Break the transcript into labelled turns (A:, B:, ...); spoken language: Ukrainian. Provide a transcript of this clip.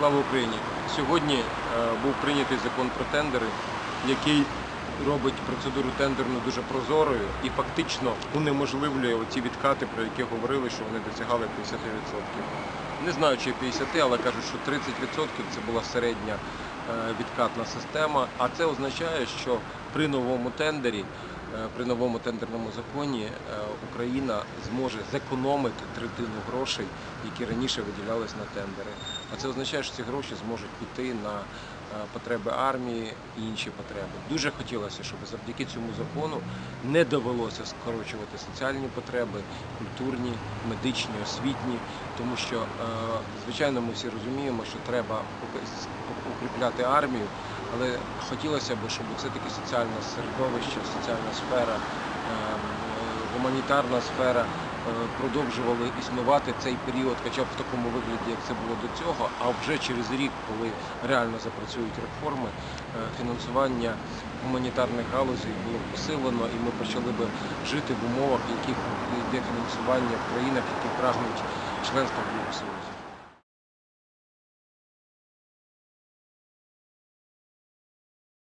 A: Слава Україні! Сьогодні е, був прийнятий закон про тендери, який робить процедуру тендерну дуже прозорою і фактично унеможливлює оці відкати, про які говорили, що вони досягали 50%. Не знаю, чи 50, але кажуть, що 30% це була середня е, відкатна система. А це означає, що при новому тендері, при новому тендерному законі е, Україна зможе зекономити третину грошей, які раніше виділялись на тендери. А це означає, що ці гроші зможуть піти на е, потреби армії і інші потреби. Дуже хотілося, щоб завдяки цьому закону не довелося скорочувати соціальні потреби, культурні, медичні, освітні, тому що, е, звичайно, ми всі розуміємо, що треба укріпляти армію, але хотілося б, щоб все-таки соціальне середовище, соціальна сфера, е, гуманітарна сфера е, продовжували існувати цей період, хоча б в такому вигляді, як це було до цього. А вже через рік, коли реально запрацюють реформи, е, фінансування гуманітарних галузей було посилено, і ми почали би жити в умовах, в яких йде фінансування в країнах, які прагнуть членства в Євросоюзі.